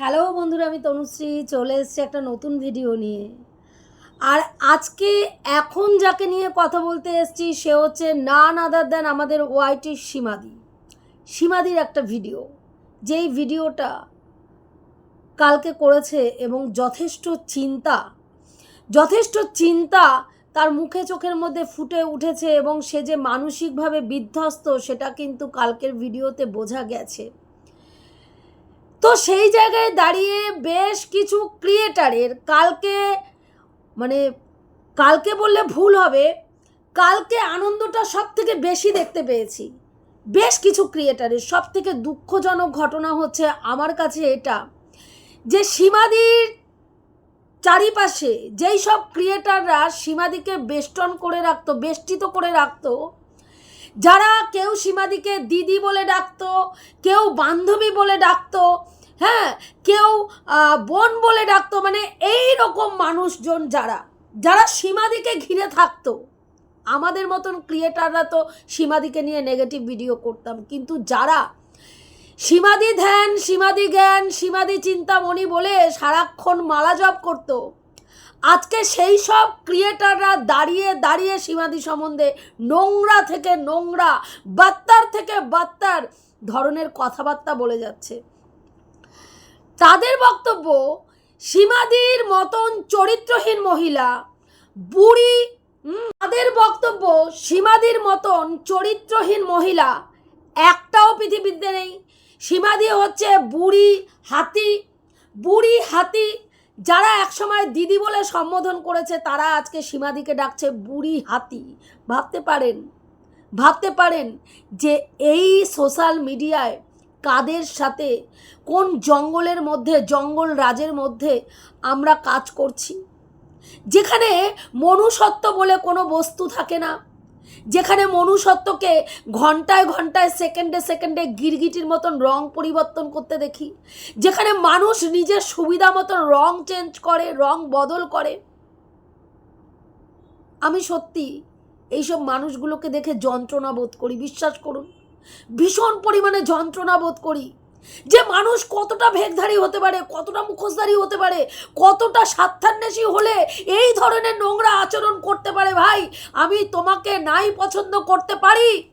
Hello বন্ধুরা, আমি তনুশ্রী, চলে এসেছি একটা নতুন ভিডিও নিয়ে। আর আজকে এখন যাকে নিয়ে কথা বলতে এসেছি, সে হচ্ছে নান আদার দেন আমাদের ওয়াইটির সীমাদি। সীমাদির একটা ভিডিও যেই ভিডিওটা কালকে করেছে এবং যথেষ্ট চিন্তা যথেষ্ট চিন্তা তার মুখে চোখের মধ্যে ফুটে উঠেছে এবং সে যে মানসিকভাবে বিধ্বস্ত, সেটা কিন্তু কালকের ভিডিওতে বোঝা গেছে। তো সেই জায়গায় দাঁড়িয়ে বেশ কিছু ক্রিয়েটারের কালকে মানে কালকে বললে ভুল হবে, কালকে আনন্দটা সব থেকে বেশি দেখতে পেয়েছি। বেশ কিছু ক্রিয়েটারের সব থেকে দুঃখজনক ঘটনা হচ্ছে আমার কাছে এটা, যে সীমাদির চারিপাশে যেই সব ক্রিয়েটাররা সীমাদিকে বেষ্টন করে রাখতো, বেষ্টিত করে রাখতো যারা কেউ সীমাদিকে দিদি বলে ডাকতো, কেউ বান্ধবী বলে ডাকতো হ্যাঁ কেউ বোন বলে ডাকতো মানে এই রকম মানুষজন যারা যারা সীমাদিকে ঘিরে থাকতো। আমাদের মতন ক্রিয়েটাররা তো সীমাদিকে নিয়ে নেগেটিভ ভিডিও করতাম, কিন্তু যারা সীমাদি ধ্যান, সীমাদি জ্ঞান, সীমাদি চিন্তামণি বলে সারাক্ষণ মালা জপ করতো আজকে সেই সব ক্রিয়েটাররা দাঁড়িয়ে দাঁড়িয়ে সীমাদি সম্বন্ধে নোংরা থেকে নোংরা, বাত্তার থেকে বাত্তার ধরনের কথাবার্তা বলে যাচ্ছে। তাদের বক্তব্য, সীমাদির মতন চরিত্রহীন মহিলা, বুড়ি তাদের বক্তব্য, সীমাদির মতন চরিত্রহীন মহিলা, একটাও পৃথিবীতে নেই। সীমাদি হচ্ছে বুড়ি হাতি বুড়ি হাতি যারা একসময় দিদি বলে সম্বোধন করেছে, তারা আজকে সীমাদিকে ডাকছে বুড়ি হাতি। ভাবতে পারেন ভাবতে পারেন যে এই সোশ্যাল মিডিয়ায় কাদের সাথে, কোন জঙ্গলের মধ্যে, জঙ্গল রাজের মধ্যে আমরা কাজ করছি? যেখানে মনুষ্যত্ব বলে কোনো বস্তু থাকে না। যেখানে মনুষ্যত্বকে ঘন্টায় ঘন্টায়, সেকেন্ডে সেকেন্ডে গিরগিটির মতন রং পরিবর্তন করতে দেখি। যেখানে মানুষ নিজের সুবিধা মতন রং চেঞ্জ করে, রং বদল করে। আমি সত্যি এইসব মানুষগুলোকে দেখে যন্ত্রণা বোধ করি, বিশ্বাস করুন। ভীষণ পরিমাণে যন্ত্রণা বোধ করি। যে মানুষ কতটা ভেগধারী হতে পারে, কতটা মুখোশধারী হতে পারে, কতটা স্বার্থান্বেষী হলে এই ধরনের নোংরা আচরণ করতে পারে ভাই? আমি তোমাকে নাই পছন্দ করতে পারি।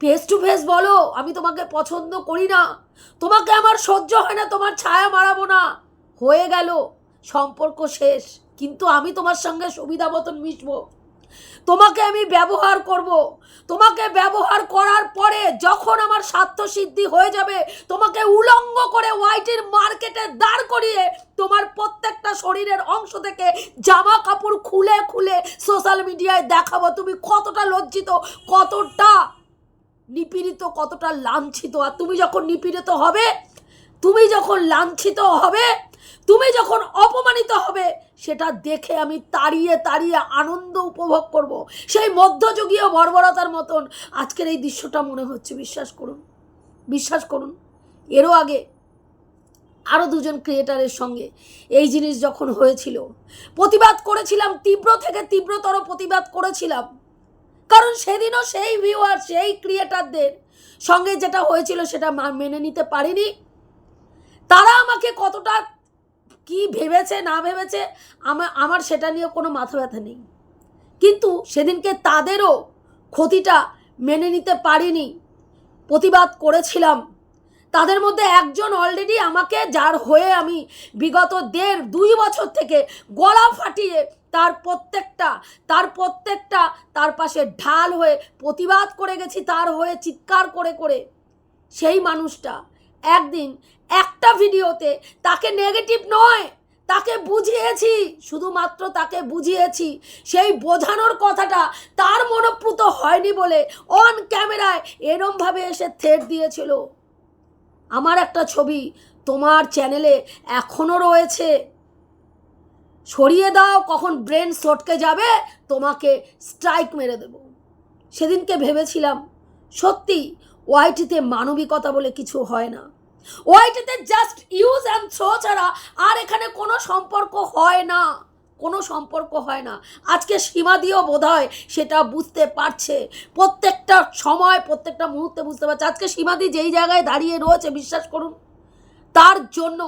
ফেস টু ফেস বলো, আমি তোমাকে পছন্দ করি না। তোমাকে আমার সহ্য হয় না, তোমার ছায়া মারাবো না। হয়ে গেল, সম্পর্ক শেষ। কিন্তু আমি তোমার সঙ্গে সুবিধা মতন মিশবো। তোমাকে আমি ব্যবহার করব। তোমাকে ব্যবহার করার পরে যখন আমার স্বার্থ সিদ্ধি হয়ে যাবে, তোমাকে উলঙ্গ করে হোয়াইটের মার্কেটে দাঁড় করিয়ে তোমার প্রত্যেকটা শরীরের অংশ থেকে জামা কাপড় খুলে খুলে সোশ্যাল মিডিয়ায় দেখাবো। তুমি কতটা লজ্জিত, কতটা নিপীড়িত, কতটা লাঞ্ছিত। আর তুমি যখন নিপীড়িত হবে, তুমি যখন লাঞ্ছিত হবে তুমি যখন অপমানিত হবে, সেটা দেখে আমি তাড়িয়ে তাড়িয়ে আনন্দ উপভোগ করব। সেই মধ্যযুগীয় বর্বরতার মতন আজকের এই দৃশ্যটা মনে হচ্ছে। বিশ্বাস করুন বিশ্বাস করুন। এরও আগে আরও দুজন ক্রিয়েটারের সঙ্গে এই জিনিস যখন হয়েছিল, প্রতিবাদ করেছিলাম, তীব্র থেকে তীব্রতর প্রতিবাদ করেছিলাম। কারণ সেদিনও সেই ভিউয়ার সেই ক্রিয়েটারদের সঙ্গে যেটা হয়েছিল, সেটা মেনে নিতে পারিনি। তারা আমাকে কতটা কি ভেবেছে, না ভেবেছে আমার আমার সেটা নিয়ে কোনো মাথা ব্যথা নেই। কিন্তু সেদিনকে তাদেরও ক্ষতিটা মেনে নিতে পারিনি, প্রতিবাদ করেছিলাম। তাদের মধ্যে একজন অলরেডি আমাকে, যার হয়ে আমি বিগত দেড়, দুই বছর থেকে গলা ফাটিয়ে তার প্রত্যেকটা তার প্রত্যেকটা, তার পাশে ঢাল হয়ে প্রতিবাদ করে গেছি, তার হয়ে চিৎকার করে করে। সেই মানুষটা একদিন একটা ভিডিওতে তাকে নেগেটিভ নয়, তাকে বুঝিয়েছি, শুধুমাত্র তাকে বুঝিয়েছি। সেই বোঝানোর কথাটা তার মনোপ্রুত হয়নি বলে অন ক্যামেরায় এরমভাবে এসে থেট দিয়েছিল। আমার একটা ছবি তোমার চ্যানেলে এখনও রয়েছে। সরিয়ে দাও, কখন ব্রেন সটকে যাবে, তোমাকে স্ট্রাইক মেরে দেব। সেদিনকে ভেবেছিলাম, সত্যি ওয়াইটিতে মানবিকতা বলে কিছু হয় না। ওয়াইটিতে জাস্ট ইউজ অ্যান্ড থ্রো ছাড়া আর এখানে কোনো সম্পর্ক হয় না। কোনো সম্পর্ক হয় না। আজকে সীমা দিয়েও বোধ হয় সেটা বুঝতে পারছে। প্রত্যেকটা সময়, প্রত্যেকটা মুহূর্তে বুঝতে পারছে। আজকে সীমাদি যেই জায়গায় দাঁড়িয়ে রয়েছে, বিশ্বাস করুন, তার জন্য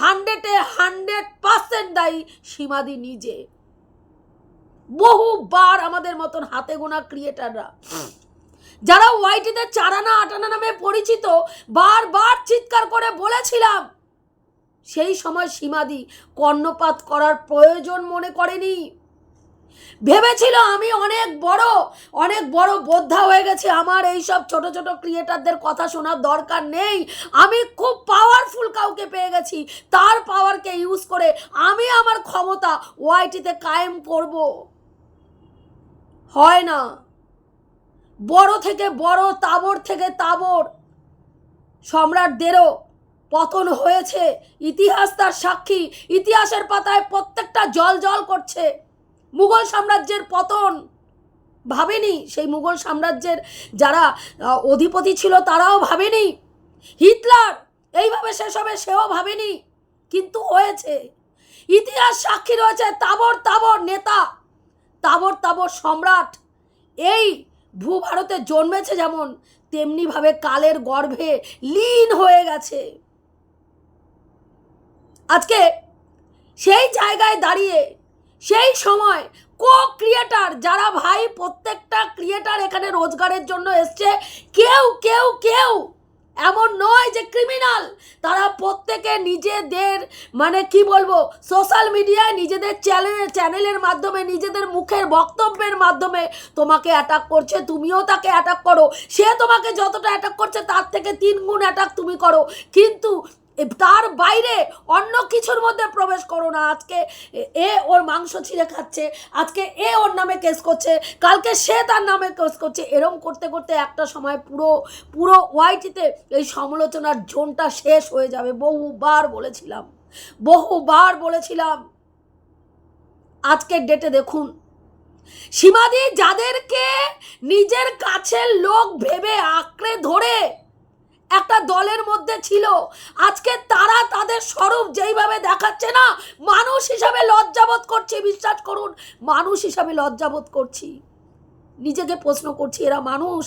হান্ড্রেডে হান্ড্রেড পার্সেন্ট দায়ী সীমাদি নিজে। বহুবার আমাদের মতন হাতে গোনা ক্রিয়েটাররা যারা ওয়াইটিতে চারানা আটানা নামে পরিচিত, বারবার চিৎকার করে বলেছিলাম। সেই সময় সীমাদি কর্ণপাত করার প্রয়োজন মনে করেনি। ভেবেছিল আমি অনেক বড় অনেক বড় বোদ্ধা হয়ে গেছে। আমার এই সব ছোট ছোট ক্রিয়েটারদের কথা শোনার দরকার নেই। আমি খুব পাওয়ারফুল কাউকে পেয়ে গেছি। তার পাওয়ারকে ইউজ করে আমি আমার ক্ষমতা ওয়াইটিতে কায়েম করব। হয় না। বড় থেকে বড় তাবর থেকে তাবর সম্রাটদেরও পতন হয়েছে। ইতিহাস তার সাক্ষী। ইতিহাসের পাতায় প্রত্যেকটা জল জল করছে। মুঘল সাম্রাজ্যের পতন। ভাবেনি সেই মুঘল সাম্রাজ্যের যারা অধিপতি ছিল তারাও ভাবেনি। হিটলার এইভাবে শেষ হবে সেও ভাবেনি। কিন্তু হয়েছে। ইতিহাস সাক্ষী রয়েছে তাবর তাবর নেতা। তাবর তাবর সম্রাট। এই ভূভারতে জন্মেছে যেমন, তেমনিভাবে কালের গর্ভে লীন হয়ে গেছে। আজকে সেই জায়গায় দাঁড়িয়ে, সেই সময় কো ক্রিয়েটার যারা ভাই, প্রত্যেকটা ক্রিয়েটার এখানে রোজগারের জন্য এসছে, কেউ কেউ কেউ এমন নয় যে ক্রিমিনাল তারা প্রত্যেকে নিজেদের মানে কি বলব সোশ্যাল মিডিয়ায় নিজেদের চ্যানেল চ্যানেলের মাধ্যমে, নিজেদের মুখের বক্তব্যের মাধ্যমে তোমাকে অ্যাটাক করছে, তুমিও তাকে অ্যাটাক করো। সে তোমাকে যতটা অ্যাটাক করছে, তার থেকে তিন গুণ অ্যাটাক তুমি করো। কিন্তু তার বাইরে অন্য কিছুর মধ্যে প্রবেশ করো না। আজকে এ- ওর মাংস ছিঁড়ে খাচ্ছে, আজকে এ ওর নামে কেস করছে, কালকে সে তার নামে কেস করছে। এরম করতে করতে একটা সময় পুরো পুরো ওয়াইটিতে এই সমালোচনার জোনটা শেষ হয়ে যাবে। বহুবার বলেছিলাম বহুবার বলেছিলাম। আজকের ডেটে দেখুন, সীমাদি যাদেরকে নিজের কাছের লোক ভেবে আঁকড়ে ধরে একটা দলের মধ্যে ছিল। আজকে তারা তাদের স্বরূপ যেইভাবে দেখাচ্ছে না, মানুষ হিসাবে লজ্জাবোধ করছি, বিশ্বাস করুন, মানুষ হিসাবে লজ্জাবোধ করছি। নিজেকে প্রশ্ন করছি, এরা মানুষ?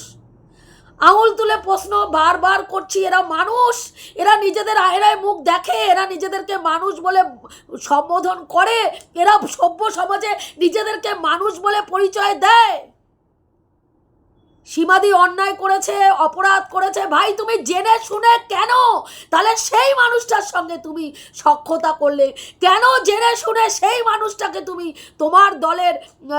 আঙুল তুলে প্রশ্ন বারবার করছি, এরা মানুষ? এরা নিজেদের আয়রায় মুখ দেখে, এরা নিজেদেরকে মানুষ বলে সম্বোধন করে, এরা সভ্য সমাজে নিজেদেরকে মানুষ বলে পরিচয় দেয়? সীমাদি অন্যায় করেছে, অপরাধ করেছে। ভাই, তুমি জেনে শুনে কেন? তাহলে সেই মানুষটার সঙ্গে তুমি সক্ষতা করলে। কেন জেনে শুনে সেই মানুষটাকে তুমি তোমার দলের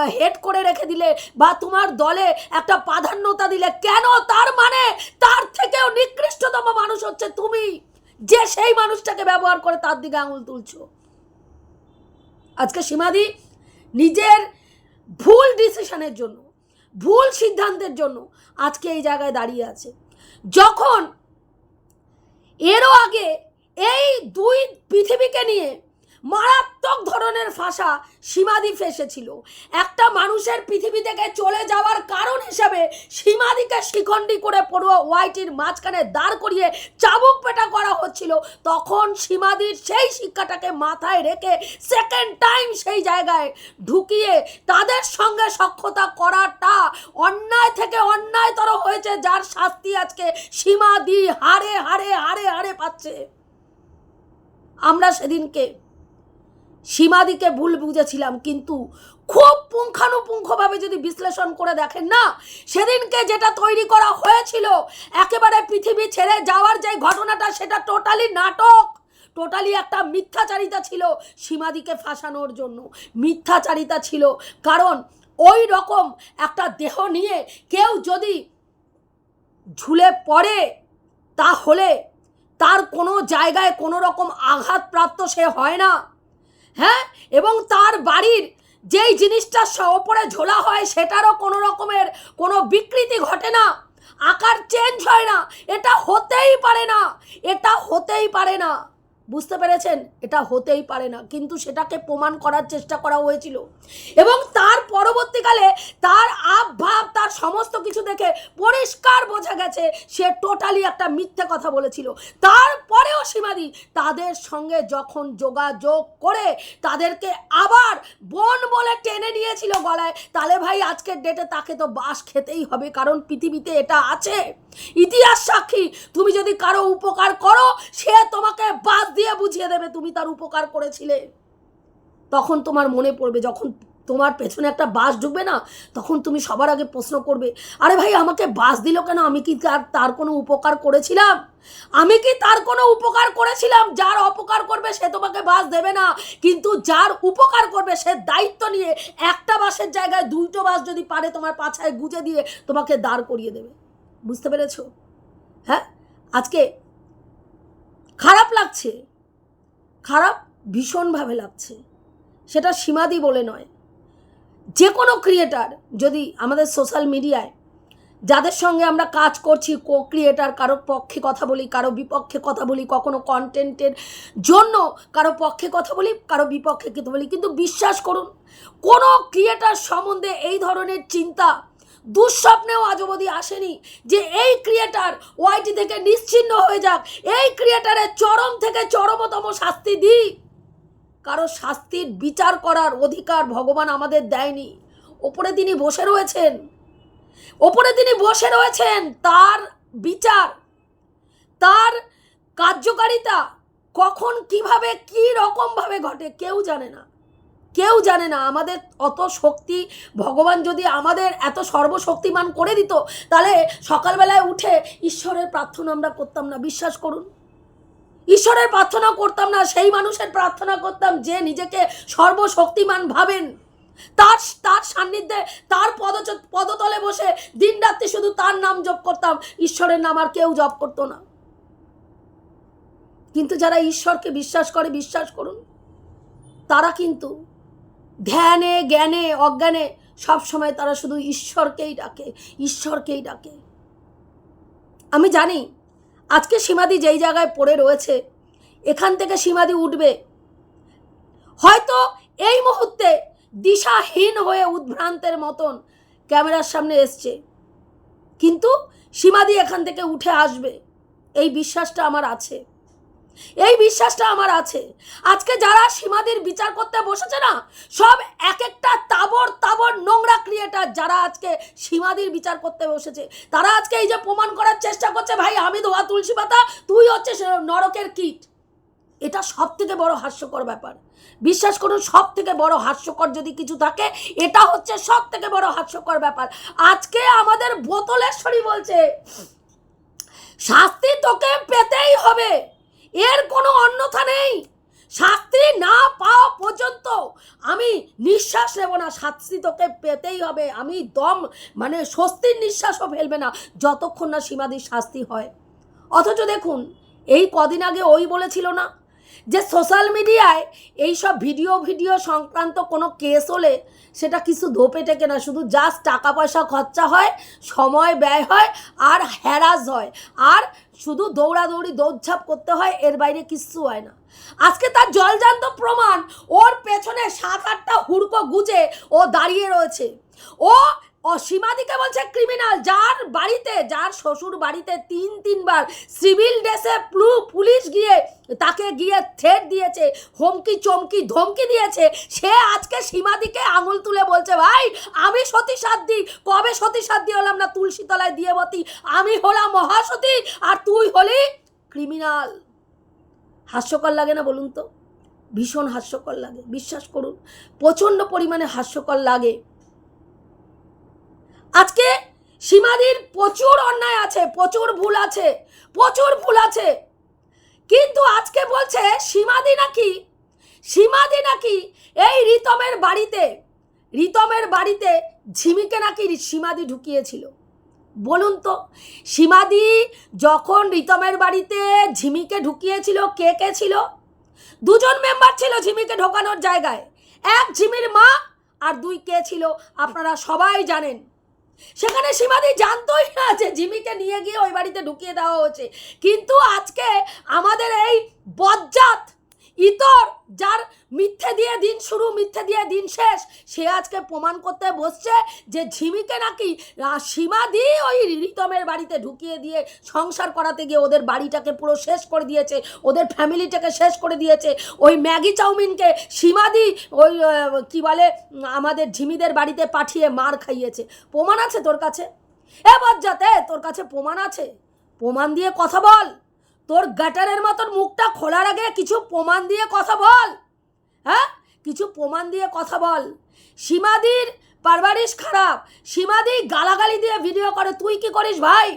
হেড করে রেখে দিলে বা তোমার দলে একটা প্রাধান্যতা দিলে? কেন? তার মানে তার থেকেও নিকৃষ্টতম মানুষ হচ্ছে তুমি। যে সেই মানুষটাকে ব্যবহার করে তার দিকে আঙুল তুলছো। আজকে সীমাদি নিজের ভুল ডিসিশনের জন্য ভুল সিদ্ধান্তের জন্য আজকে এই জায়গায় দাঁড়িয়ে আছে। যখন এরও আগে এই দুই পৃথিবীকে নিয়ে মারাত্মক ধরনের ফাঁসা সীমাদি ফেসেছিল একটা মানুষের পৃথিবী থেকে চলে যাওয়ার কারণ হিসাবে সীমাদিকে শিখণ্ডি করে পড়ুয়া ওয়াইটির মাঝখানে দাঁড় করিয়ে চাবুক পেটা করা হচ্ছিল। তখন সীমাদির সেই শিক্ষাটাকে মাথায় রেখে সেকেন্ড টাইম সেই জায়গায় ঢুকিয়ে তাদের সঙ্গে সক্ষতা করাটা অন্যায় থেকে অন্যায়তর হয়েছে, যার শাস্তি আজকে সীমাদি হারে হারে হারে হারে পাচ্ছে। আমরা সেদিনকে সীমাদিকে ভুল বুঝেছিলাম, কিন্তু খুব পুঙ্খানুপুঙ্খভাবে যদি বিশ্লেষণ করে দেখেন না, সেদিনকে যেটা তৈরি করা হয়েছিল, একেবারে পৃথিবী ছেড়ে যাওয়ার যে ঘটনাটা, সেটা টোটালি নাটক। টোটালি একটা মিথ্যাচারিতা ছিল সীমাদিকে ফাঁসানোর জন্য। মিথ্যাচারিতা ছিল, কারণ ওই রকম একটা দেহ নিয়ে কেউ যদি ঝুলে পড়ে, তাহলে তার কোনো জায়গায় কোনো রকম আঘাতপ্রাপ্ত সে হয় না। হ্যাঁ? এবং তার বাড়ির যেই জিনিসটা ওপরে ঝোলা হয়, সেটারও কোনো রকমের কোনো বিকৃতি ঘটে না। আকার চেঞ্জ হয় না। এটা হতেই পারে না। এটা হতেই পারে না। বুঝতে পেরেছেন? এটা হতেই পারে না। কিন্তু সেটাকে প্রমাণ করার চেষ্টা করা হয়েছিল। এবং তার পরবর্তীকালে তার আব ভাব তার সমস্ত কিছু দেখে পরিষ্কার বোঝা গেছে, সে টোটালি একটা মিথ্যে কথা বলেছিল। তারপরেও সীমাদি তাদের সঙ্গে যখন যোগাযোগ করে তাদেরকে আবার বোন বলে টেনে নিয়েছিল গলায় তাহলে ভাই, আজকের ডেটে তাকে তো বাস খেতেই হবে, কারণ পৃথিবীতে এটা আছে। ইতিহাস সাক্ষী, তুমি যদি কারও উপকার করো, সে তোমাকে বাদ দিয়ে বুঝিয়ে দেবে তুমি তার উপকার করেছিলে। তখন তোমার মনে পড়বে, যখন তোমার পেছনে একটা বাস ঢুকবে না, তখন তুমি সবার আগে প্রশ্ন করবে, আরে ভাই, আমাকে বাস দিল কেন? আমি কি তার তার কোনো উপকার করেছিলাম? আমি কি তার কোনো উপকার করেছিলাম? যার অপকার করবে সে তোমাকে বাস দেবে না। কিন্তু যার উপকার করবে সে দায়িত্ব নিয়ে একটা বাসের জায়গায় দুটো বাস যদি পারে, তোমার পাছায় গুজে দিয়ে তোমাকে দাঁড় করিয়ে দেবে। বুঝতে পেরেছ? হ্যাঁ? আজকে খারাপ লাগছে। খারাপ ভীষণভাবে লাগছে। সেটা সীমাদি বলে নয়। যে কোনো ক্রিয়েটার যদি আমাদের সোশ্যাল মিডিয়ায় যাদের সঙ্গে আমরা কাজ করছি কো ক্রিয়েটার কারও পক্ষে কথা বলি, কারও বিপক্ষে কথা বলি, কখনো কন্টেন্টের জন্য কারও পক্ষে কথা বলি, কারও বিপক্ষে কথা বলি, কিন্তু বিশ্বাস করুন, কোনো ক্রিয়েটার সম্বন্ধে এই ধরনের চিন্তা দুঃস্বপ্নেও আজ অবধি আসেনি যে এই ক্রিয়েটার ওয়াইটি থেকে নিশ্চিন্ন হয়ে যাক। এই ক্রিয়েটারের চরম থেকে চরমতম শাস্তি দিই কারও শাস্তির বিচার করার অধিকার ভগবান আমাদের দেয়নি। ওপরে তিনি বসে রয়েছেন। ওপরে তিনি বসে রয়েছেন তার বিচার, তার কার্যকারিতা। কখন কীভাবে, কি রকমভাবে ঘটে কেউ জানে না। কেউ জানে না। আমাদের অত শক্তি, ভগবান যদি আমাদের এত সর্বশক্তিমান করে দিত, তাহলে সকালবেলায় উঠে ঈশ্বরের প্রার্থনা আমরা করতাম না। বিশ্বাস করুন। ঈশ্বরের প্রার্থনা করতাম না, সেই মানুষের প্রার্থনা করতাম যে নিজেকে সর্বশক্তিমান ভাবেন। তার তার সান্নিধ্যে, তার পদ, পদতলে বসে দিন রাত্রি শুধু তার নাম জপ করতাম। ঈশ্বরের নাম আর কেউ জপ করতো না। কিন্তু যারা ঈশ্বরকে বিশ্বাস করে, বিশ্বাস করুন, তারা কিন্তু ধ্যানে, জ্ঞানে, অজ্ঞানে সবসময় তারা শুধু ঈশ্বরকেই ডাকে ঈশ্বরকেই ডাকে। আমি জানি, আজকে সীমাদি যেই জায়গায় পড়ে রয়েছে, এখান থেকে সীমাদি উঠবে। হয়তো এই মুহূর্তে দিশাহীন হয়ে উদ্ভ্রান্তের মতন ক্যামেরার সামনে এসছে। কিন্তু সীমাদি এখান থেকে উঠে আসবে, এই বিশ্বাসটা আমার আছে। এই বিশ্বাসটা আমার আছে। আজকে যারা সীমাদির বিচার করতে বসেছে না, সব এক একটা তাবর তাবর নোংরা ক্রিয়েটার যারা আজকে সীমাদির বিচার করতে বসেছে, তারা আজকে এই যে প্রমাণ করার চেষ্টা করছে, ভাই, আমি ধোয়া তুলসী পাতা, তুই হচ্ছে নরকের কীট। এটা সব থেকে বড় হাস্যকর ব্যাপার। বিশ্বাস করুন সব থেকে বড় হাস্যকর যদি কিছু থাকে, এটা হচ্ছে সব থেকে বড় হাস্যকর ব্যাপার। আজকে আমাদের বোতলেশ্বরী বলছে, শাস্তি তোকে পেতেই হবে। এর কোনো অন্যথা নেই। শাস্তি না পাওয়া পর্যন্ত আমি নিঃশ্বাস নেব না। শাস্তি তোকে পেতেই হবে। আমি দম মানে স্বস্তির নিঃশ্বাসও ফেলবে না, যতক্ষণ না সীমাদির শাস্তি হয়। অথচ দেখুন, এই কদিন আগে ওই বলেছিল না? যে সোশ্যাল মিডিয়ায় এই সব ভিডিও ভিডিও সংক্রান্ত কোনো কেস হলে সেটা কিছু ধোপে টেকে না। শুধু জাস্ট টাকা পয়সা খরচা হয়, সময় ব্যয় হয় আর হ্যারাস হয়। আর শুধু দৌড়াদৌড়ি, দৌড়ঝাঁপ করতে হয়, এর বাইরে কিচ্ছু হয় না। আজকে তার জলজান্ত প্রমাণ, ওর পেছনে সাত আটটা হুড়কো গুজে ও দাঁড়িয়ে রয়েছে। ও ও সীমাদিকে বলছে ক্রিমিনাল যার বাড়িতে, যার শ্বশুর বাড়িতে তিন, তিনবার সিভিল ড্রেসে প্লু পুলিশ গিয়ে তাকে গিয়ে থ্রেট দিয়েছে, হুমকি, চমকি, ধমকি দিয়েছে, সে আজকে সীমাদিকে আঙুল তুলে বলছে, ভাই, আমি সতী সাধ্যি কবে সতী সাধ্যি হলাম না তুলসী তলায় দিয়ে বতি আমি হলাম মহাসতী আর তুই হলি ক্রিমিনাল হাস্যকর লাগে না বলুন তো? ভীষণ হাস্যকর লাগে, বিশ্বাস করুন, প্রচণ্ড পরিমাণে হাস্যকর লাগে। আজকে সীমাদির প্রচুর অন্যায় আছে, প্রচুর ভুল আছে, প্রচুর ভুল আছে। কিন্তু আজকে বলছে সীমাদি নাকি সীমাদি নাকি এই রিতমের বাড়িতে রিতমের বাড়িতে ঝিমিকে নাকি সীমাদি ঢুকিয়েছিল। বলুন তো, সীমাদি যখন রিতমের বাড়িতে ঝিমিকে ঢুকিয়েছিল, কে কে ছিল? দুজন মেম্বার ছিল ঝিমিকে ঢোকানোর জায়গায়। এক ঝিমির মা আর দুই কে ছিল, আপনারা সবাই জানেন। সেখানে সীমাদি জানতোই না আছে জিমিকে নিয়ে গিয়ে ওই বাড়িতে ঢুকিয়ে দেওয়া হচ্ছে কিন্তু আজকে আমাদের এই বজ্জাত যার মিথ্যে দিয়ে দিন শুরু, মিথ্যে দিয়ে দিন শেষ। সে আজকে প্রমাণ করতে বসছে যে ঝিমিকে নাকি সীমা দিয়ে ওই রিতমের বাড়িতে ঢুকিয়ে দিয়ে সংসার করাতে গিয়ে ওদের বাড়িটাকে পুরো শেষ করে দিয়েছে, ওদের ফ্যামিলিটাকে শেষ করে দিয়েছে। ওই ম্যাগি চাউমিনকে সীমা সীমাদি ওই কি বলে, আমাদের ঝিমিদের বাড়িতে পাঠিয়ে মার খাইয়েছে। প্রমাণ আছে তোর কাছে? এ বজ্জাতে, তোর কাছে প্রমাণ আছে? প্রমাণ দিয়ে কথা বল। তোর গাটারের মতন মুখটা খোলার আগে কিছু প্রমাণ দিয়ে কথা বল। হ্যাঁ? কিছু প্রমাণ দিয়ে কথা বল। সীমাদির পারবারিশ খারাপ। সীমাদি গালাগালি দিয়ে ভিডিও করে। তুই কি করিস ভাই?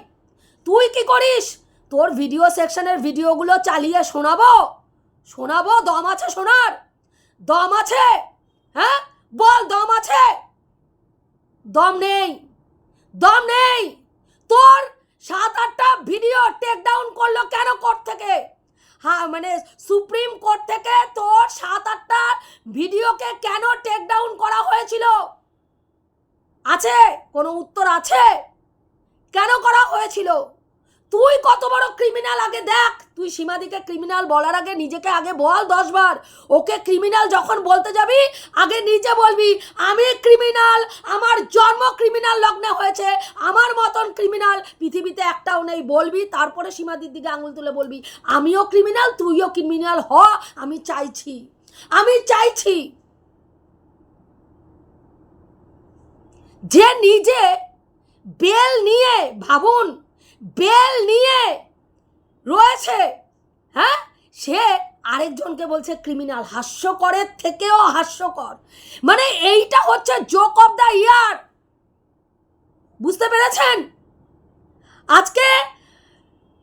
তুই কি করিস? তোর ভিডিও সেকশনের ভিডিওগুলো চালিয়ে শোনাবো? শোনাবো? দম আছে শোনার? দম আছে? হ্যাঁ? বল, দম আছে? দম নেই। দম নেই। তোর সাত আটটা ভিডিও টেক ডাউন করল কেন কোর্ট থেকে? হ্যাঁ মানে সুপ্রিম কোর্ট থেকে তোর সাত, আটটা ভিডিওকে কেন টেক ডাউন করা হয়েছিল? আছে? কোনো উত্তর আছে? কেন করা হয়েছিল? তুই কত বড় ক্রিমিনাল আগে দেখ। তুই সীমাদিকে ক্রিমিনাল বলার আগে নিজেকে আগে বল দশবার। ওকে ক্রিমিনাল যখন বলতে যাবি, আগে নিজে বলবি, আমি ক্রিমিনাল আমার জন্ম ক্রিমিনাল লগ্নে হয়েছে, আমার মতন ক্রিমিনাল পৃথিবীতে একটাও নেই, বলবি, তারপরে সীমাদির দিকে আঙুল তুলে বলবি, আমিও ক্রিমিনাল তুইও ক্রিমিনাল হ, আমি চাইছি। আমি চাইছি। যে নিজে বেল নিয়ে, ভাবুন বেল নিয়ে রয়েছে হ্যাঁ? সে আরেকজনকে বলছে ক্রিমিনাল হাস্যকরের থেকেও হাস্যকর। মানে এইটা হচ্ছে জোক অফ দ্য ইয়ার বুঝতে পেরেছেন? আজকে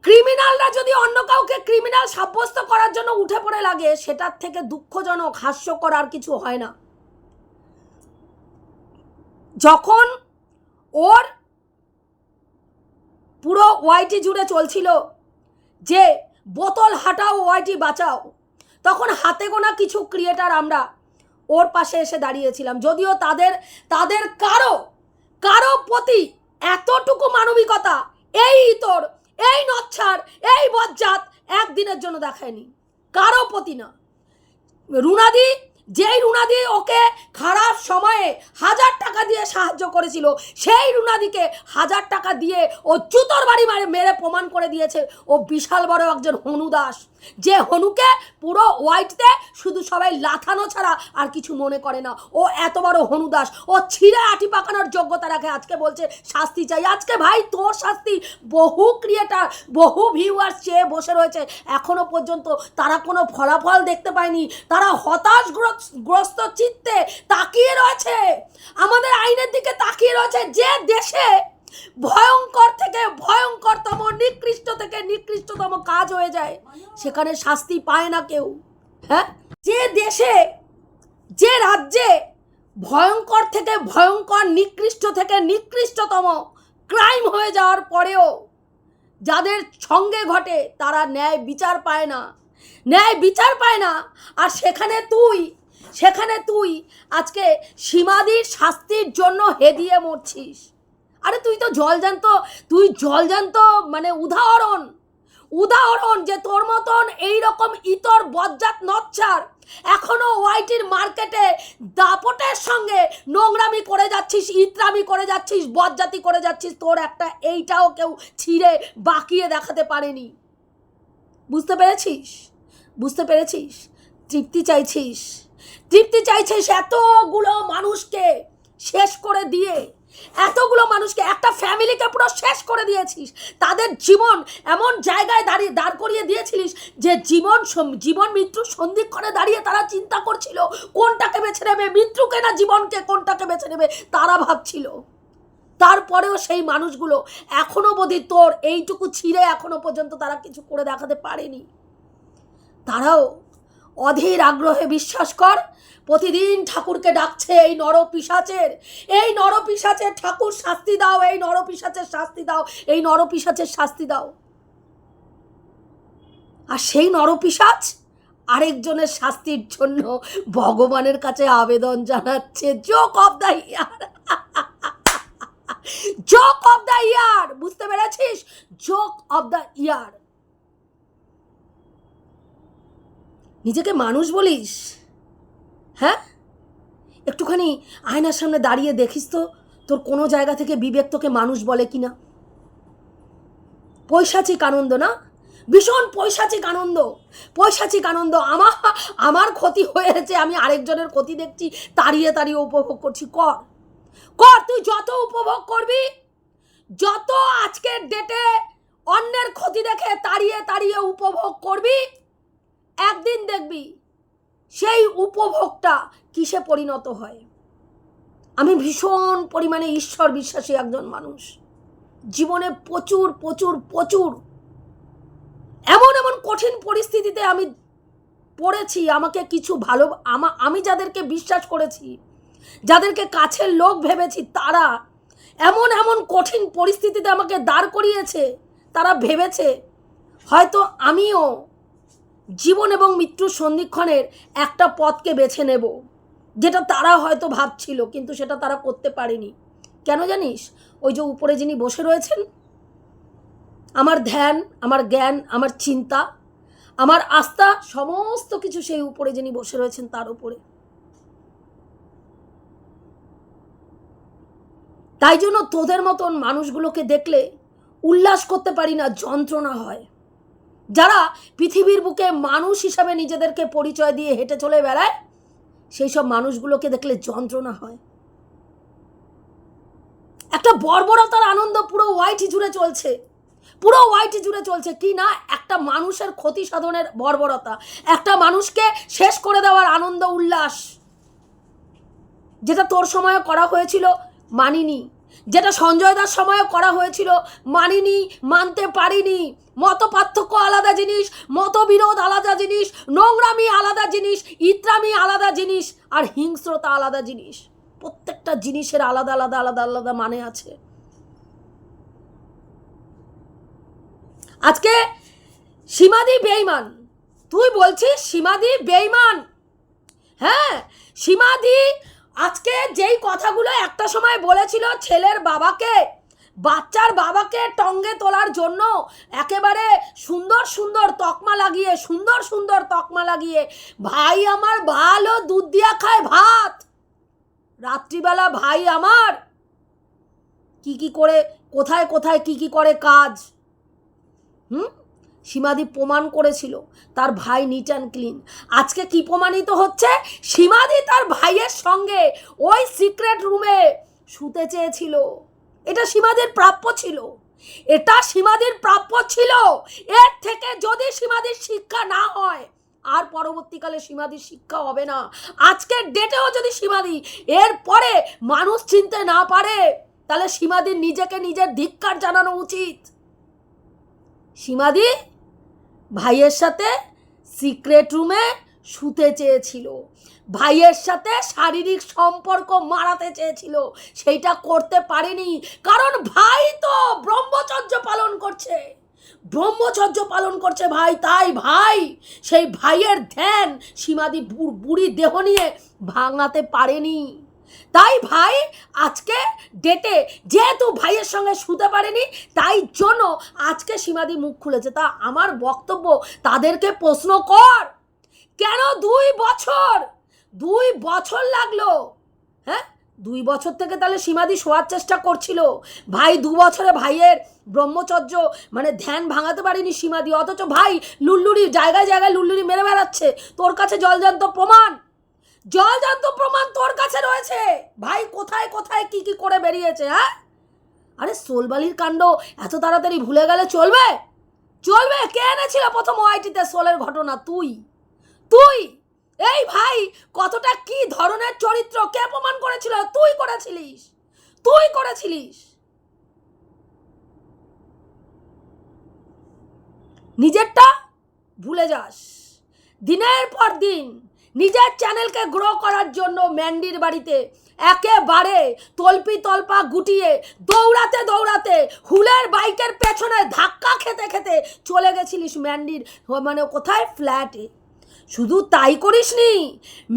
ক্রিমিনালরা যদি অন্য কাউকে ক্রিমিনাল সাব্যস্ত করার জন্য উঠে পড়ে লাগে, সেটার থেকে দুঃখজনক, হাস্যকর আর কিছু হয় না। যখন ওর পুরো ওয়াইটি জুড়ে চলছিল যে বোতল হাটাও ওয়াইটি বাঁচাও। তখন হাতে গোনা কিছু ক্রিয়েটার আমরা ওর পাশে এসে দাঁড়িয়েছিলাম। যদিও তাদের তাদের কারও কারও প্রতি এতটুকু মানবিকতা, এই ইতর, এই নচ্ছার, এই বজ্জাত একদিনের জন্য দেখায়নি। কারও প্রতি না। রুনাদি, যেই রুনাদি ওকে খারাপ সময়ে দিয়ে সাহায্য করেছিল। সেই রুনাদিকে হাজার টাকা দিয়ে ও জুতোর বাড়ি মারে মেরে প্রমাণ করে দিয়েছে। ও বিশাল বড় একজন হনু দাস যে হনুকে পুরো হোয়াইটতে শুধু সবাই লাথানো ছাড়া আর কিছু মনে করে না। ও এত বড় হনু দাস ও ছিঁড়ে আটি পাকানোর যোগ্যতা রাখে আজকে বলছে শাস্তি চাই। আজকে ভাই তোর শাস্তি। বহু ক্রিয়েটার বহু ভিউয়ার্স চেয়ে বসে রয়েছে, এখনও পর্যন্ত তারা কোনো ফলাফল দেখতে পায়নি। তারা হতাশগ্রস্ত চিত্তে তাকিয়ে রয়েছে। আমাদের আইনের দিকে তাকিয়ে রয়েছে যে দেশে ভয়ঙ্কর থেকে ভয়ঙ্করতম, নিকৃষ্ট থেকে নিকৃষ্টতম কাজ হয়ে যায়। সেখানে শাস্তি পায় না কেউ। হ্যাঁ? যে দেশে, যে রাজ্যে ভয়ঙ্কর থেকে ভয়ঙ্কর, নিকৃষ্ট থেকে নিকৃষ্টতম ক্রাইম হয়ে যাওয়ার পরেও যাদের সঙ্গে ঘটে, তারা ন্যায় বিচার পায় না। ন্যায় বিচার পায় না। আর সেখানে তুই সেখানে তুই আজকে সীমাদির শাস্তির জন্য হেদিয়ে মরছিস। আরে তুই তো জলজান্ত তুই জলজান্ত মানে উদাহরণ উদাহরণ যে তোর মতন এই রকম ইতর বজ্জাত নচ্ছার এখনও ওয়াইটির মার্কেটে দাপটের সঙ্গে নোংরামি করে যাচ্ছিস, ইতরামি করে যাচ্ছিস, বজ্জাতি করে যাচ্ছিস, তোর একটা এইটাও কেউ ছিঁড়ে বাকিয়ে দেখাতে পারেনি। বুঝতে পেরেছিস? বুঝতে পেরেছিস? তৃপ্তি চাইছিস? তৃপ্তি চাইছিস এতগুলো মানুষকে শেষ করে দিয়ে এতগুলো মানুষকে একটা ফ্যামিলিকে পুরো শেষ করে দিয়েছিস। তাদের জীবন এমন জায়গায় দাঁড়িয়ে, দাঁড় করিয়ে দিয়েছিলিস যে জীবন জীবন মৃত্যুর সন্ধিক্ষণে দাঁড়িয়ে তারা চিন্তা করছিল, কোনটাকে বেছে নেবে মৃত্যুকে না জীবনকে কোনটাকে বেছে নেবে, তারা ভাবছিল। তারপরেও সেই মানুষগুলো এখনও বোধি তোর এইটুকু ছিঁড়ে এখনও পর্যন্ত তারা কিছু করে দেখাতে পারেনি। তারাও অধীর আগ্রহে বিশ্বাস কর প্রতিদিন ঠাকুরকে ডাকছে এই নরপিসাচের এই নরপিসাচের ঠাকুর শাস্তি দাও, এই নরপিসাচের শাস্তি দাও, এই নরপিসাচের শাস্তি দাও। আর সেই নরপিসাচ আরেকজনের শাস্তির জন্য ভগবানের কাছে আবেদন জানাচ্ছে joke of the year joke of the year বুঝতে পেরেছিস? জোক অফ দ্য ইয়ার নিজেকে মানুষ বলিস? হ্যাঁ? একটুখানি আয়নার সামনে দাঁড়িয়ে দেখিস তো, তোর কোনো জায়গা থেকে বিবেক তোকে মানুষ বলে কি না পৈশাচিক আনন্দ না? ভীষণ পৈশাচিক আনন্দ। পৈশাচিক আনন্দ। আমার আমার ক্ষতি হয়েছে, আমি আরেকজনের ক্ষতি দেখছি, তাড়িয়ে তাড়িয়ে উপভোগ করছি। কর। কর, তুই যত উপভোগ করবি, যত আজকের ডেটে অন্যের ক্ষতি দেখে তাড়িয়ে তাড়িয়ে উপভোগ করবি, একদিন দেখবি। সেই উপভোগটা কিসে পরিণত হয়? আমি ভীষণ পরিমাণে ঈশ্বর বিশ্বাসী একজন মানুষ। জীবনে প্রচুর প্রচুর প্রচুর। এমন এমন কঠিন পরিস্থিতিতে আমি পড়েছি, আমাকে কিছু ভালো, আমা, আমি যাদেরকে বিশ্বাস করেছি, যাদেরকে কাছের লোক ভেবেছি, তারা এমন এমন কঠিন পরিস্থিতিতে আমাকে দাঁড় করিয়েছে, তারা ভেবেছে, হয়তো আমিও জীবন এবং মৃত্যুর সন্ধিক্ষণের একটা পথকে বেছে নেব। যেটা তারা হয়তো ভাবছিল, কিন্তু সেটা তারা করতে পারেনি। কেন জানিস? ওই যে উপরে যিনি বসে রয়েছেন, আমার ধ্যান, আমার জ্ঞান, আমার চিন্তা, আমার আস্থা, সমস্ত কিছু সেই উপরে যিনি বসে রয়েছেন, তার উপরে। তাই জন্য তোদের মতন মানুষগুলোকে দেখলে উল্লাস করতে পারি না, যন্ত্রণা হয়। যারা পৃথিবীর বুকে মানুষ হিসাবে নিজেদেরকে পরিচয় দিয়ে হেঁটে চলে বেড়ায়, সেই সব মানুষগুলোকে দেখলে যন্ত্রণা হয়। একটা বর্বরতার আনন্দ পুরো হোয়াইট জুড়ে চলছে। পুরো হোয়াইট জুড়ে চলছে কি না? একটা মানুষের ক্ষতি সাধনের বর্বরতা। একটা মানুষকে শেষ করে দেওয়ার আনন্দ উল্লাস। যেটা তোর সময়ে করা হয়েছিল, মানিনি। যেটা সঞ্জয় দাস সময়ে করা হয়েছিল, মানিনি, মানতে পারিনি। মত পার্থক্য আলাদা জিনিস, মতবিরোধ আলাদা জিনিস, নোংরামি আলাদা জিনিস, ইত্রামি আলাদা জিনিস আর হিংস্রতা আলাদা জিনিস। প্রত্যেকটা জিনিসের আলাদা আলাদা আলাদা আলাদা মানে আছে। আজকে সীমাদি বেইমান। তুই বলছিস সীমাদি বেইমান? হ্যাঁ সীমাদি আজকে যেই কথাগুলো একটা সময় বলেছিল ছেলের বাবাকে, বাচ্চার বাবাকে টঙ্গে তোলার জন্য একেবারে সুন্দর সুন্দর তকমা লাগিয়ে, সুন্দর সুন্দর তকমা লাগিয়ে, ভাই আমার ভালো দুধ দিয়া খায় ভাত। রাত্রিবেলা ভাই আমার কি কি করে, কোথায় কোথায় কি কি করে কাজ? হুম? সীমাদি প্রমাণ করেছিল, তার ভাই নিট অ্যান্ড ক্লিন। আজকে কি প্রমাণিত হচ্ছে? সীমাদি তার ভাইয়ের সঙ্গে ওই সিক্রেট রুমে শুতে চেয়েছিল। এটা সীমাদের প্রাপ্য ছিল। এটা সীমাদের প্রাপ্য ছিল। এর থেকে যদি সীমাদের শিক্ষা না হয়, আর পরবর্তীকালে সীমাদির শিক্ষা হবে না। আজকের ডেটেও যদি সীমাদি এর পরে মানুষ চিনতে না পারে, তাহলে সীমাদির নিজেকে নিজের ধিক্কার জানানো উচিত। সীমাদি ভাইয়ের সাথে সিক্রেট রুমে শুতে চেয়েছিল। ভাইয়ের সাথে শারীরিক সম্পর্ক মারাতে চেয়েছিল। সেইটা করতে পারেনি। কারণ ভাই তো ব্রহ্মচর্য পালন করছে। ব্রহ্মচর্য পালন করছে ভাই, তাই ভাই সেই ভাইয়ের ধ্যান সীমাদি বুড়ি দেহ নিয়ে ভাঙাতে পারেনি। তাই ভাই, আজকে ডেটে যেহেতু ভাইয়ের সঙ্গে শুতে পারেনি, তাই জন্য আজকে সীমাদি মুখ খুলেছে। তা আমার বক্তব্য তাদেরকে প্রশ্ন কর। কেন দুই বছর? দুই বছর লাগল। হ্যাঁ? দুই বছর থেকে তাহলে সীমাদি শোয়ার চেষ্টা করছিল। ভাই, দু বছরে ভাইয়ের ব্রহ্মচর্য মানে ধ্যান ভাঙাতে পারিনি সীমাদি। অথচ ভাই লুল্লুরি জায়গায় জায়গায় লুল্লুরি মেরে বেড়াচ্ছে। তোর কাছে জলজান্ত প্রমাণ। জলজান্ত প্রমাণ তোর কাছে রয়েছে। ভাই, কোথায় কোথায় কি কি করে বেরিয়েছে হ্যাঁ? আরে, সোলবালির কাণ্ড এত তাড়াতাড়ি ভুলে গেলে চলবে? চলবে? কে এনেছিল প্রথম ওআইটিতে সোলের ঘটনা? তুই। তুই! এই ভাই, কতটা কি ধরনের চরিত্র? কে প্রমাণ করেছিল? তুই করেছিলিস। তুই করেছিলিস। নিজেরটা ভুলে যাস। দিনের পর দিন। নিজের চ্যানেলকে গ্রো করার জন্য ম্যান্ডির বাড়িতে একেবারে তল্পি তল্পা গুটিয়ে দৌড়াতে দৌড়াতে হুলের বাইকের পেছনে ধাক্কা খেতে খেতে চলে গেছিলিস ম্যান্ডির মানে কোথায়? ফ্ল্যাটে শুধু তাই করিসনি,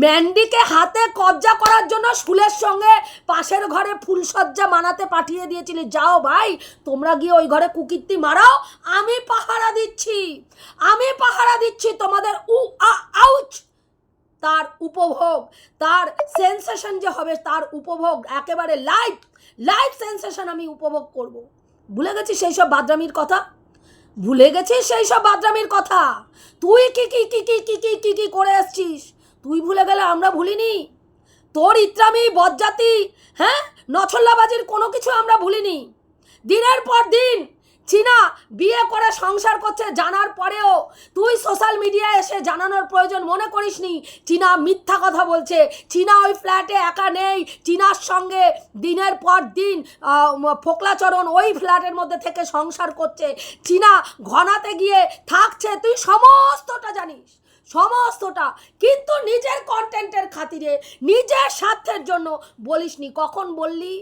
ম্যান্ডিকে হাতে কবজা করার জন্য ফুলের সঙ্গে পাশের ঘরে ফুলসজ্জা মানাতে পাঠিয়ে দিয়েছিলি। যাও ভাই, তোমরা গিয়ে ওই ঘরে কুকীর্তি মারাও, আমি পাহারা দিচ্ছি, আমি পাহারা দিচ্ছি তোমাদের উ আউচ! তার উপভোগ, তার সেন্সেশন যে হবে, তার উপভোগ, একেবারে লাইভ লাইভ সেন্সেশন আমি উপভোগ করব। ভুলে গেছি সেই সব বাদরামির কথা? ভুলে গেছিস সেই সব বাদরামির কথা? তুই কি কি কি কি কি কি কি কি করে এসছিস তুই ভুলে গেলে আমরা ভুলিনি? তোর ইত্রামি বজ্জাতি হ্যাঁ? নছল্লাবাজির কোনো কিছু আমরা ভুলিনি। দিনের পর দিন চীনা বিয়ে করে সংসার করছে জানার পরেও। তুই সোশ্যাল মিডিয়ায় এসে জানানোর প্রয়োজন মনে করিসনি? চীনা মিথ্যা কথা বলছে। চীনা ওই ফ্ল্যাটে একা নেই। চীনার সঙ্গে দিনের পর দিন ফোকলাচরণ ওই ফ্ল্যাটের মধ্যে থেকে সংসার করছে। চীনা ঘনাতে গিয়ে থাকছে। তুই সমস্তটা জানিস। সমস্তটা। কিন্তু নিজের কন্টেন্টের খাতিরে, নিজের স্বার্থের জন্য বলিসনি। কখন বললি?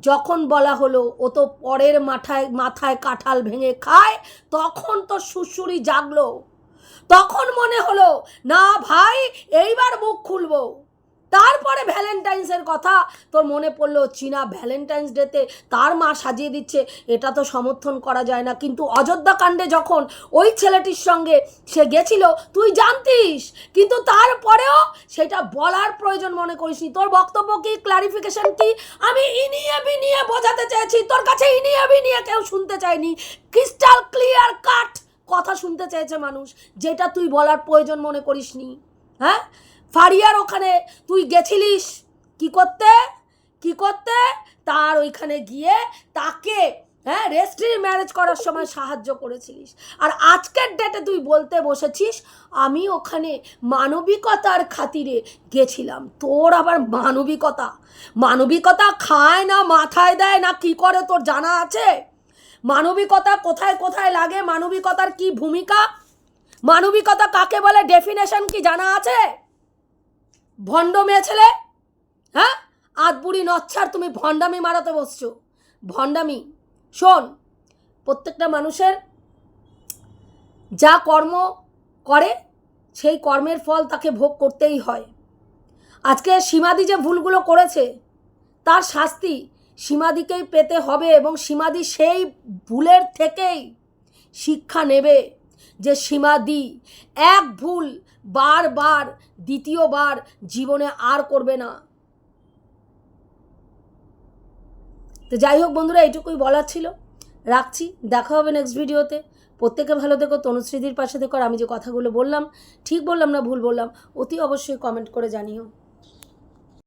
যখন বলা হলো, ও তো পরের মাথায় মাথায় কাঁঠাল ভেঙে খায়, তখন তো সুসুরি জাগলো। তখন মনে হলো, না ভাই, এইবার মুখ খুলবো। তারপরে ভ্যালেন্টাইন্সের কথা তোর মনে পড়ল, চীনা ভ্যালেন্টাইন্স ডেতে তার মা সাজিয়ে দিচ্ছে, এটা তো সমর্থন করা যায় না। কিন্তু অযোধ্যা কাণ্ডে যখন ওই ছেলেটির সঙ্গে সে গেছিল, তুই জানতিস, কিন্তু তারপরেও সেটা বলার প্রয়োজন মনে করিসনি তোর বক্তব্য কি ক্লারিফিকেশন কি? আমি ইনিয়ে বিনিয়ে বোঝাতে চেয়েছি, তোর কাছে ইনিয়ে বিনিয়ে কেউ শুনতে চায়নি। ক্রিস্টাল ক্লিয়ার কাট কথা শুনতে চেয়েছে মানুষ, যেটা তুই বলার প্রয়োজন মনে করিসনি হ্যাঁ? ফারিয়ার ওখানে তুই গেছিলিস? কি করতে? কি করতে? তার ওইখানে গিয়ে তাকে হ্যাঁ রেস্ট্রি ম্যারেজ করার সময় সাহায্য করেছিলিস। আর আজকের ডেটে তুই বলতে বসেছিস, আমি ওখানে মানবিকতার খাতিরে গেছিলাম। তোর আবার মানবিকতা। মানবিকতা খায় না, মাথায় দেয় না, কি করে তোর জানা আছে? মানবিকতা কোথায় কোথায় লাগে? মানবিকতার কি ভূমিকা? মানবিকতা কাকে বলে? ডেফিনেশন কি জানা আছে? ভণ্ড মেয়ে ছেলে? হ্যাঁ? আধবুড়ি নচ্ছার তুমি ভণ্ডামি মারাতে বসছো। ভণ্ডামি, শোন, প্রত্যেকটা মানুষের যা কর্ম করে, সেই কর্মের ফল তাকে ভোগ করতেই হয়। আজকে সীমাদি যে ভুলগুলো করেছে, তার শাস্তি সীমাদিকেই পেতে হবে এবং সীমাদি সেই ভুলের থেকেই শিক্ষা নেবে যে সীমাদি এক ভুল বারবার, দ্বিতীয়বার জীবনে আর করবে না। তো যাই হোক বন্ধুরা, এইটুকুই বলার ছিল। রাখছি, দেখা হবে নেক্সট ভিডিওতে প্রত্যেকে ভালো থেকো, তনুশ্রীদির পাশে থেকো। আর আমি যে কথাগুলো বললাম, ঠিক বললাম না ভুল বললাম, অতি অবশ্যই কমেন্ট করে জানিও।